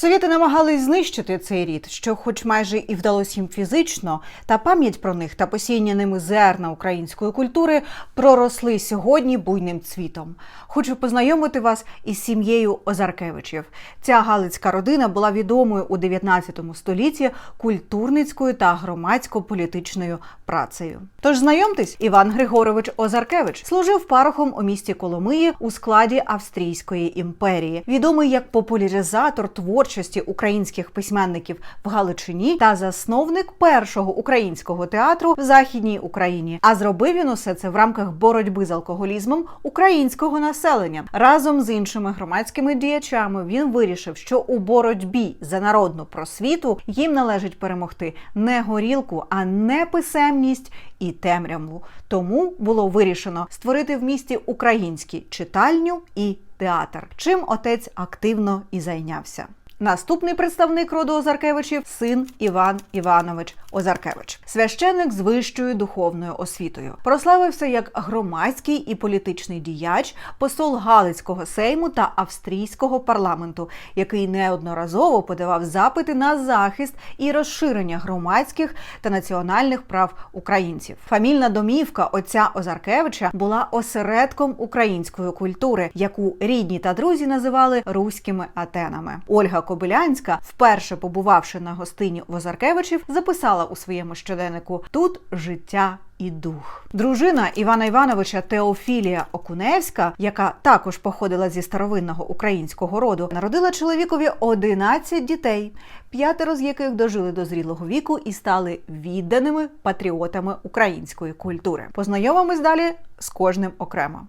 Совєти намагались знищити цей рід, що, хоч майже і вдалося їм фізично, та пам'ять про них та посіяння ними зерна української культури проросли сьогодні буйним цвітом. Хочу познайомити вас із сім'єю Озаркевичів. Ця галицька родина була відомою у 19 столітті культурницькою та громадсько-політичною працею. Тож знайомтесь, Іван Григорович Озаркевич служив парохом у місті Коломиї у складі Австрійської імперії, відомий як популяризатор творчості українських письменників в Галичині та засновник першого українського театру в Західній Україні. А зробив він усе це в рамках боротьби з алкоголізмом українського населення. Разом з іншими громадськими діячами він вирішив, що у боротьбі за народну просвіту їм належить перемогти не горілку, а не писемність і темряву. Тому було вирішено створити в місті українські читальню і театр, чим отець активно і зайнявся. Наступний представник роду Озаркевичів син Іван Іванович Озаркевич, священник з вищою духовною освітою. Прославився як громадський і політичний діяч, посол Галицького сейму та австрійського парламенту, який неодноразово подавав запити на захист і розширення громадських та національних прав українців. Фамільна домівка отця Озаркевича була осередком української культури, яку рідні та друзі називали руськими атенами. Ольга Кобилянська, вперше побувавши на гостині в Озаркевичів, записала у своєму щоденнику тут життя. І дух дружина Івана Івановича Теофілія Окуневська, яка також походила зі старовинного українського роду, народила чоловікові 11 дітей, п'ятеро з яких дожили до зрілого віку і стали відданими патріотами української культури. Познайомимось далі з кожним окремо.